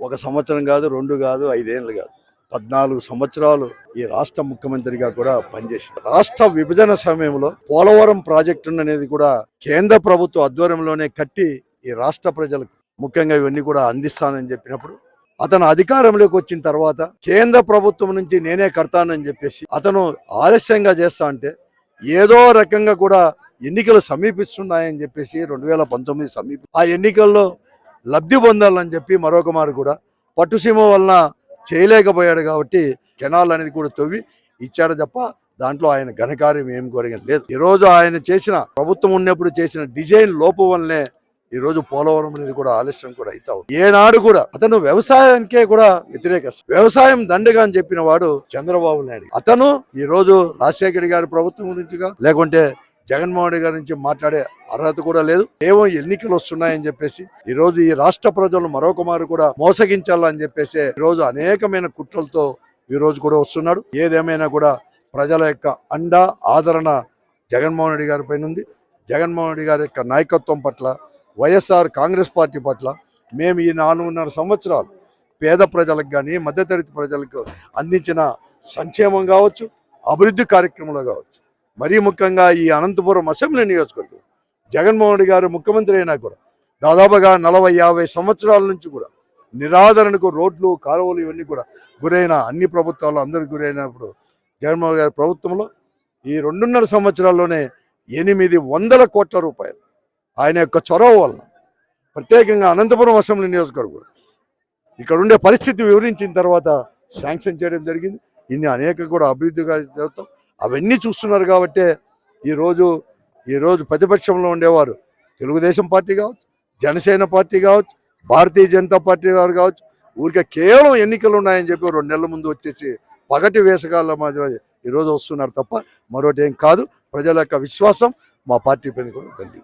ఒక సంవత్సరం కాదు రెండు కాదు ఐదేళ్ళు కాదు. పద్నాలుగు సంవత్సరాలు ఈ రాష్ట్ర ముఖ్యమంత్రిగా కూడా పనిచేశారు. రాష్ట్ర విభజన సమయంలో పోలవరం ప్రాజెక్టు అనేది కూడా కేంద్ర ప్రభుత్వ ఆధ్వర్యంలోనే కట్టి ఈ రాష్ట్ర ప్రజలకు ముఖ్యంగా ఇవన్నీ కూడా అందిస్తానని చెప్పినప్పుడు అతను అధికారంలోకి వచ్చిన తర్వాత కేంద్ర ప్రభుత్వం నుంచి నేనే కడతానని చెప్పేసి అతను ఆలస్యంగా చేస్తా అంటే ఏదో రకంగా కూడా ఎన్నికలు సమీపిస్తున్నాయని చెప్పేసి రెండు వేల పంతొమ్మిది సమీప ఆ ఎన్నికల్లో లబ్ధి పొందాలని చెప్పి మరొక మారు కూడా పట్టుసీమ వలన చేయలేకపోయాడు కాబట్టి కెనాల్ అనేది కూడా తవ్వి ఇచ్చాడు తప్ప దాంట్లో ఆయన ఘనకార్యం ఏం కూడా లేదు. ఈరోజు ఆయన చేసిన ప్రభుత్వం ఉన్నప్పుడు చేసిన డిజైన్ లోపం వల్లనే ఈరోజు పోలవరం అనేది కూడా ఆలస్యం కూడా అవుతా ఉంది. ఏనాడు కూడా అతను వ్యవసాయానికే కూడా వ్యతిరేక వ్యవసాయం దండగా అని చెప్పిన వాడు చంద్రబాబు నాయుడు. అతను ఈ రోజు రాజశేఖర్ గారి ప్రభుత్వం గురించిగా లేకుంటే జగన్మోహన్ రెడ్డి గారి నుంచి మాట్లాడే అర్హత కూడా లేదు. ఏమో ఎన్నికలు వస్తున్నాయని చెప్పేసి ఈ రోజు ఈ రాష్ట్ర ప్రజలు మరొకమారు కూడా మోసగించాలని చెప్పేసి ఈ రోజు అనేకమైన కుట్రలతో ఈ రోజు కూడా వస్తున్నాడు. ఏదేమైనా కూడా ప్రజల యొక్క అండ ఆదరణ జగన్మోహన్ రెడ్డి గారి పైన ఉంది. జగన్మోహన్ రెడ్డి గారి యొక్క నాయకత్వం పట్ల వైఎస్ఆర్ కాంగ్రెస్ పార్టీ పట్ల మేము ఈ నాలుగున్నర సంవత్సరాలు పేద ప్రజలకు కానీ మధ్యతరగతి ప్రజలకు అందించిన సంక్షేమం కావచ్చు అభివృద్ధి కార్యక్రమంలో కావచ్చు మరీ ముఖ్యంగా ఈ అనంతపురం అసెంబ్లీ నియోజకవర్గం. జగన్మోహన్ రెడ్డి గారు ముఖ్యమంత్రి అయినా కూడా దాదాపుగా నలభై యాభై సంవత్సరాల నుంచి కూడా నిరాదరణకు రోడ్లు కాలువలు ఇవన్నీ కూడా గురైన అన్ని ప్రభుత్వాలు అందరికి గురైనప్పుడు జగన్మోహన్ గారి ప్రభుత్వంలో ఈ రెండున్నర సంవత్సరాల్లోనే ఎనిమిది వందల కోట్ల రూపాయలు ఆయన యొక్క చొరవ వలన ప్రత్యేకంగా అనంతపురం అసెంబ్లీ నియోజకవర్గం ఇక్కడ ఉండే పరిస్థితి వివరించిన తర్వాత శాంక్షన్ చేయడం జరిగింది. ఇన్ని అనేక కూడా అభివృద్ధిగా జరుగుతాం అవన్నీ చూస్తున్నారు కాబట్టే ఈరోజు ఈరోజు ప్రతిపక్షంలో ఉండేవారు. తెలుగుదేశం పార్టీ కావచ్చు జనసేన పార్టీ కావచ్చు భారతీయ జనతా పార్టీ వారు కావచ్చు ఊరికే కేవలం ఎన్నికలు ఉన్నాయని చెప్పి రెండు నెలల ముందు వచ్చేసి పగటి వేసగాళ్ళ మాదిరి ఈరోజు వస్తున్నారు తప్ప మరొకటి ఏం కాదు. ప్రజల యొక్క విశ్వాసం మా పార్టీ పైన కూడా తండ్రి